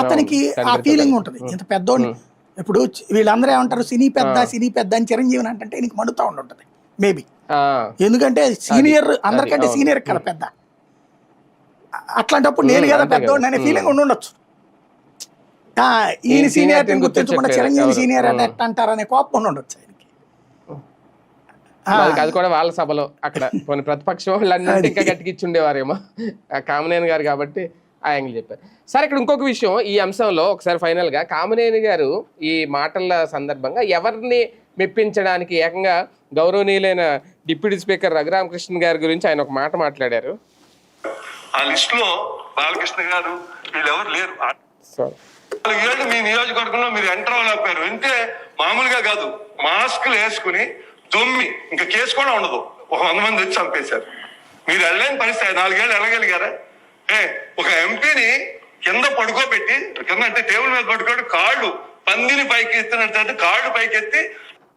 అతనికి ఆ ఫీలింగ్ ఉంటుంది. ఇంత పెద్దోడిని ఇప్పుడు వీళ్ళందరూ ఏమంటారు? సినీ పెద్ద సినీ పెద్ద అని చిరంజీవిని అంటే నీకు మండుతూ ఉంటుంటది మేబీ ఎందుకంటే సీనియర్ అందరికంటే. సీనియర్ కదా పెద్ద. అట్లాంటప్పుడు నేను కదా పెద్దోడిని అనే ఫీలింగ్ ఉండి ఉండొచ్చు ఈయన సీనియర్ గుర్తించకుండా. చిరంజీవి? సీనియర్ అని. ఎట్లా అంటారనే కోపం ఉండి ఉండొచ్చు ఆయనకి అది కూడా వాళ్ళ సభలో అక్కడ కొన్ని ప్రతిపక్షం వాళ్ళంటే ఇంకా గట్టికిచ్చి ఉండేవారేమో. కామనేని గారు కాబట్టి ఆ యాంగిల్ చెప్పారు. సరే ఇక్కడ ఇంకొక విషయం ఈ అంశంలో ఒకసారి ఫైనల్గా కామనేని గారు ఈ మాటల సందర్భంగా ఎవరిని మెప్పించడానికి ఏకంగా గౌరవనీయులైన డిప్యూటీ స్పీకర్ రఘురామకృష్ణ గారి గురించి ఆయన ఒక మాట మాట్లాడారు. ఆ లిస్ట్లో బాలకృష్ణ గారు వీళ్ళెవరు లేరు. నాలుగేళ్ళు మీ నియోజకవర్గంలో మీరు ఎంటర్ అవ్వలేకపోయారు. అంటే మామూలుగా కాదు. మాస్కులు వేసుకుని దొమ్మి ఇంకా కేసు కూడా ఉండదు. ఒక వంద మంది వచ్చి చంపేశారు. మీరు వెళ్ళలేని పరిస్థితి. నాలుగేళ్ళు వెళ్ళగలిగారా? ఒక ఎంపీని కింద పడుకోబెట్టి కింద అంటే టేబుల్ మీద పడుకోబెట్టి కాళ్ళు పందిని పైకి ఎత్తినట్టు కాళ్ళు పైకి ఎత్తి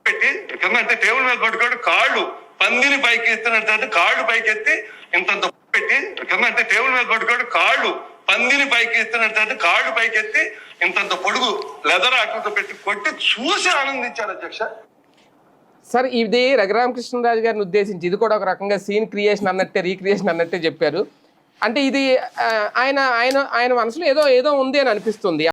పెట్టి కింద అంటే టేబుల్ మీద పట్టుకోడు కాళ్ళు పందిని పైకి ఎత్తినట్టు కాళ్ళు పైకి ఎత్తి ఇంతంత పెట్టి కింద అంటే టేబుల్ మీద పట్టుకోడు కాళ్ళు పందిని పైకి ఎత్తినట్టు కాళ్ళు పైకి ఎత్తి ఇంతంత పొడుగు లెదర్ ఆకులతో పెట్టి కొట్టి చూసి ఆనందించారు అధ్యక్ష. సార్ ఇది రఘురామకృష్ణరాజు గారిని ఉద్దేశించి ఇది కూడా ఒక రకంగా సీన్ క్రియేషన్ అన్నట్టే రీక్రియేషన్ అన్నట్టే చెప్పారు. అంటే ఇది ఆ, ఆయన ఆయన ఆయన మనసులో ఏదో ఏదో ఉంది అని అనిపిస్తుంది.